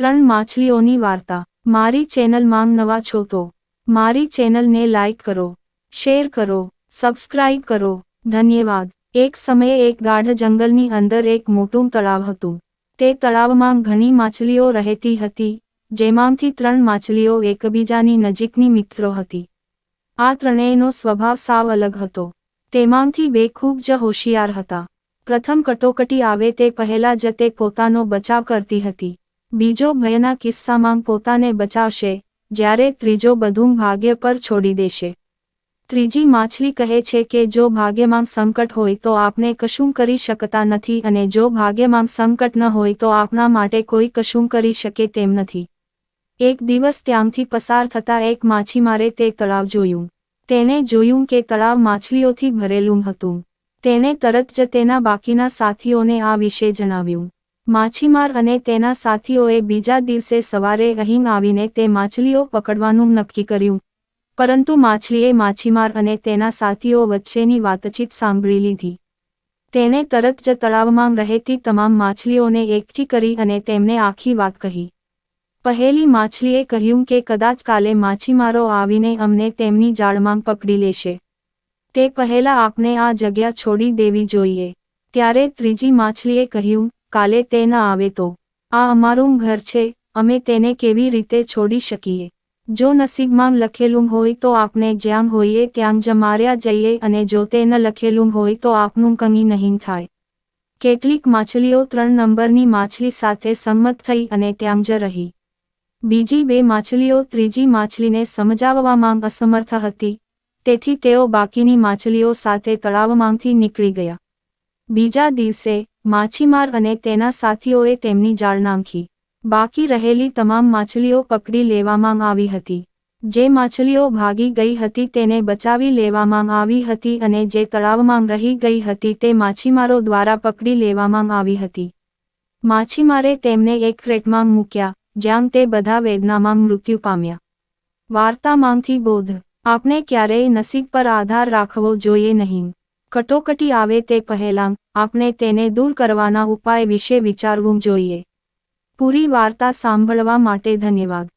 ત્રણ માછલીઓની વાર્તા. મારી ચેનલ માંગ નવા છો તો મારી ચેનલને લાઇક કરો, શેર કરો, સબસ્ક્રાઇબ કરો. ધન્યવાદ. એક સમયે એક ગાઢ જંગલની અંદર એક મોટું તળાવ હતું. તે તળાવમાં ઘણી માછલીઓ રહેતી હતી, જેમાંથી ત્રણ માછલીઓ એકબીજાની નજીકની મિત્રો હતી. આ ત્રણેયનો સ્વભાવ સાવ અલગ હતો. તેમાંથી બે ખૂબ જ હોશિયાર હતા. પ્રથમ કટોકટી આવે તે પહેલા જ તે પોતાનો બચાવ કરતી હતી. બીજો ભયના કિસ્સામાં પોતાને બચાવશે, જ્યારે ત્રીજો બધું ભાગ્ય પર છોડી દેશે. ત્રીજી માછલી કહે છે કે જો ભાગ્યમાં સંકટ હોય તો આપણે કશું કરી શકતા નથી અને જો ભાગ્યમાં સંકટ ન હોય તો આપણા માટે કોઈ કશું કરી શકે તેમ નથી. એક દિવસ ત્યાંથી પસાર થતા એક માછીમારે તે તળાવ જોયું. તેને જોયું કે તળાવ માછલીઓથી ભરેલું હતું. તેણે તરત જ તેના બાકીના સાથીઓને આ વિશે જણાવ્યું. માછીમાર અને તેના સાથીઓએ બીજા દિવસે સવારે અહીં આવીને તે માછલીઓ પકડવાનું નક્કી કર્યું. પરંતુ માછલીએ માછીમાર અને તેના સાથીઓ વચ્ચેની વાતચીત સાંભળી લીધી. તેણે તરત જ તળાવમાં રહેતી તમામ માછલીઓને એકઠી કરી અને તેમને આખી વાત કહી. પહેલી માછલીએ કહ્યું કે કદાચ કાલે માછીમારો આવીને અમને તેમની જાળમાં પકડી લેશે. તે પહેલા આપણે આ જગ્યા છોડી દેવી જોઈએ. ત્યારે ત્રીજી માછલીએ કહ્યું કાલે તે આવે તો. આ અમારું ઘર છે, અમે તેને કેવી રીતે છોડી શકીએ? જો નસીબમાં લખેલું હોય તો આપણે જ્યાં હોઈએ ત્યાં જ માર્યા જઈએ અને જો તે ન લખેલું હોય તો આપનું કંઈ નહીં થાય. કેટલીક માછલીઓ ત્રણ નંબરની માછલી સાથે સંમત થઈ અને ત્યાં જ રહી. બીજી બે માછલીઓ ત્રીજી માછલીને સમજાવવામાં અસમર્થ હતી, તેથી તેઓ બાકીની માછલીઓ સાથે તળાવમાંથી નીકળી ગયા. બીજા દિવસે માછીમાર અને તેના સાથીઓએ તેમની જાળ નાંખી. બાકી રહેલી તમામ માછલીઓ પકડી લેવામાં આવી હતી. જે માછલીઓ ભાગી ગઈ હતી તેને બચાવી લેવામાં આવી હતી અને જે તળાવમાં રહી ગઈ હતી તે માછીમારો દ્વારા પકડી લેવામાં આવી હતી. માછીમારે તેમને એક ક્રેટમાં મૂક્યા, જ્યાં તે બધા વેદનામાં મૃત્યુ પામ્યા. વાર્તામાંથી બોધ, આપણે ક્યારેય નસીબ પર આધાર રાખવો જોઈએ નહીં. કટોકટી આવે તે પહેલાં, આપણે તેને દૂર કરવાના ઉપાય વિશે વિચારવું જોઈએ. પૂરી વાર્તા સાંભળવા માટે ધન્યવાદ.